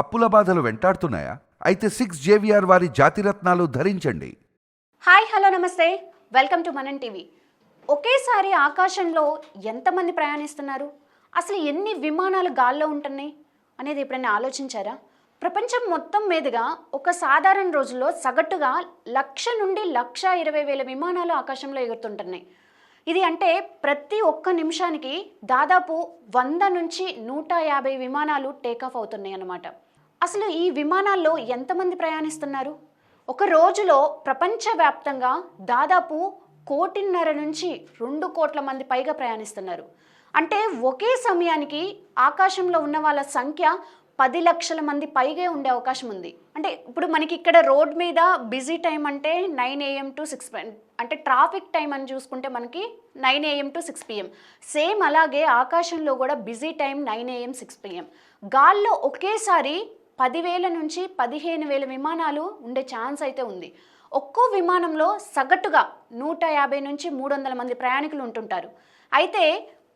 అప్పుల బాధలు వెంటాడుతున్నాయా? అయితే సిక్స్ జేవిఆర్ వారి జాతిరత్నాలు ధరించండి. హాయ్ హలో నమస్తే. Welcome to Manan TV. ఒకేసారి ఆకాశంలో ఎంతమంది ప్రయాణిస్తున్నారు? అసలు ఎన్ని విమానాలు గాల్లో ఉంటున్నాయి? అనేది ఎప్పుడైనా ఆలోచించారా? ప్రపంచం మొత్తం మీదుగా ఒక సాధారణ రోజుల్లో సగటుగా లక్ష నుండి లక్ష ఇరవై వేల విమానాలు ఆకాశంలో ఎగురుతుంటున్నాయి. ఇది అంటే ప్రతి ఒక్క నిమిషానికి దాదాపు వంద నుంచి నూట యాభై విమానాలు టేకాఫ్ అవుతున్నాయి అన్నమాట అసలు ఈ విమానాల్లో ఎంతమంది ప్రయాణిస్తున్నారు? ఒక రోజులో ప్రపంచవ్యాప్తంగా దాదాపు కోటిన్నర నుంచి రెండు కోట్ల మంది పైగా ప్రయాణిస్తున్నారు. అంటే ఒకే సమయానికి ఆకాశంలో ఉన్న వాళ్ళ సంఖ్య పది లక్షల మంది పైగా ఉండే అవకాశం ఉంది. అంటే ఇప్పుడు మనకి ఇక్కడ రోడ్ మీద బిజీ టైం అంటే నైన్ ఏఎం టు సిక్స్ అంటే ట్రాఫిక్ టైం అని చూసుకుంటే మనకి nine AM to six PM. Same అలాగే ఆకాశంలో కూడా busy time nine AM six PM. గాల్లో ఒకేసారి పదివేల నుంచి పదిహేను వేల విమానాలు ఉండే ఛాన్స్ అయితే ఉంది. ఒక్కో విమానంలో సగటుగా నూట యాభై నుంచి మూడు వందల మంది ప్రయాణికులు ఉంటుంటారు. అయితే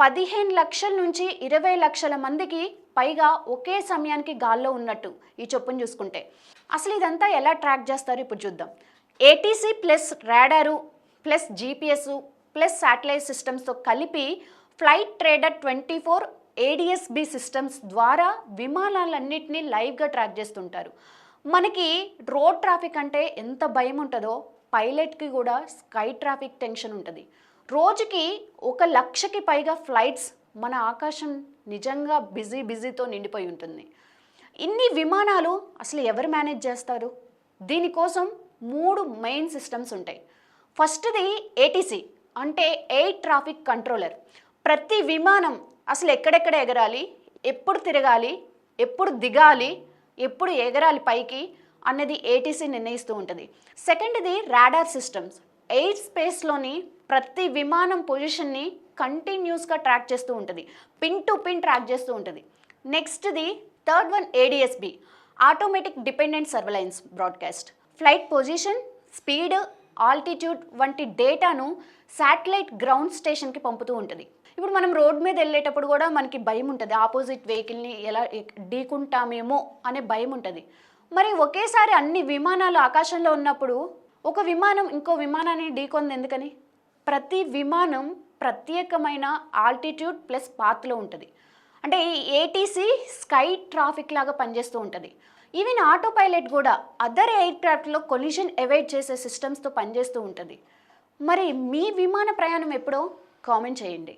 పదిహేను లక్షల నుంచి ఇరవై లక్షల మందికి పైగా ఒకే సమయానికి గాల్లో ఉన్నట్టు ఈ చొప్పును చూసుకుంటే. అసలు ఇదంతా ఎలా ట్రాక్ చేస్తారు ఇప్పుడు చూద్దాం. ATC plus radar plus GPS plus satellite సిస్టమ్స్తో కలిపి flight radar twenty four ADSB systems ద్వారా విమానాలన్నింటినీ లైవ్గా ట్రాక్ చేస్తుంటారు. మనకి రోడ్ ట్రాఫిక్ అంటే ఎంత భయం ఉంటుందో పైలట్కి కూడా స్కై ట్రాఫిక్ టెన్షన్ ఉంటుంది. రోజుకి ఒక లక్షకి పైగా ఫ్లైట్స్ మన ఆకాశం నిజంగా బిజీ బిజీతో నిండిపోయి ఉంటుంది. ఇన్ని విమానాలు అసలు ఎవరు మేనేజ్ చేస్తారు? దీనికోసం మూడు మెయిన్ సిస్టమ్స్ ఉంటాయి. ఫస్ట్ది ఏటీసీ అంటే ఎయిర్ ట్రాఫిక్ కంట్రోలర్. ప్రతి విమానం అసలు ఎక్కడెక్కడ ఎగరాలి? ఎప్పుడు తిరగాలి? ఎప్పుడు దిగాలి? ఎప్పుడు ఎగరాలి పైకి? అన్నది ఏటీసీ నిర్ణయిస్తూ ఉంటుంది. సెకండ్ది రాడార్ సిస్టమ్స్ ఎయిర్ స్పేస్లోని ప్రతి విమానం పొజిషన్ని కంటిన్యూస్గా ట్రాక్ చేస్తూ ఉంటుంది. పిన్ టు పిన్ ట్రాక్ చేస్తూ ఉంటుంది. నెక్స్ట్ది third one ADSB automatic dependent surveillance broadcast flight position speed altitude వంటి డేటాను శాటిలైట్ గ్రౌండ్ స్టేషన్కి పంపుతూ ఉంటుంది. ఇప్పుడు మనం రోడ్ మీద వెళ్ళేటప్పుడు కూడా మనకి భయం ఉంటుంది. ఆపోజిట్ వెహికల్ని ఎలా ఢీకుంటామేమో అనే భయం ఉంటుంది. మరి ఒకేసారి అన్ని విమానాలు ఆకాశంలో ఉన్నప్పుడు ఒక విమానం ఇంకో విమానాన్ని ఢీకొంది ఎందుకని? ప్రతి విమానం ప్రత్యేకమైన ఆల్టిట్యూడ్ ప్లస్ పాత్లో ఉంటుంది. అంటే ఈ ఏటీసీ స్కై ట్రాఫిక్ లాగా పనిచేస్తూ ఉంటుంది. ఈవెన్ ఆటో పైలట్ కూడా అదర్ ఎయిర్ క్రాఫ్ట్లో కొలిషన్ అవాయిడ్ చేసే సిస్టమ్స్తో పనిచేస్తూ ఉంటుంది. మరి మీ విమాన ప్రయాణం ఎప్పుడో కామెంట్ చేయండి.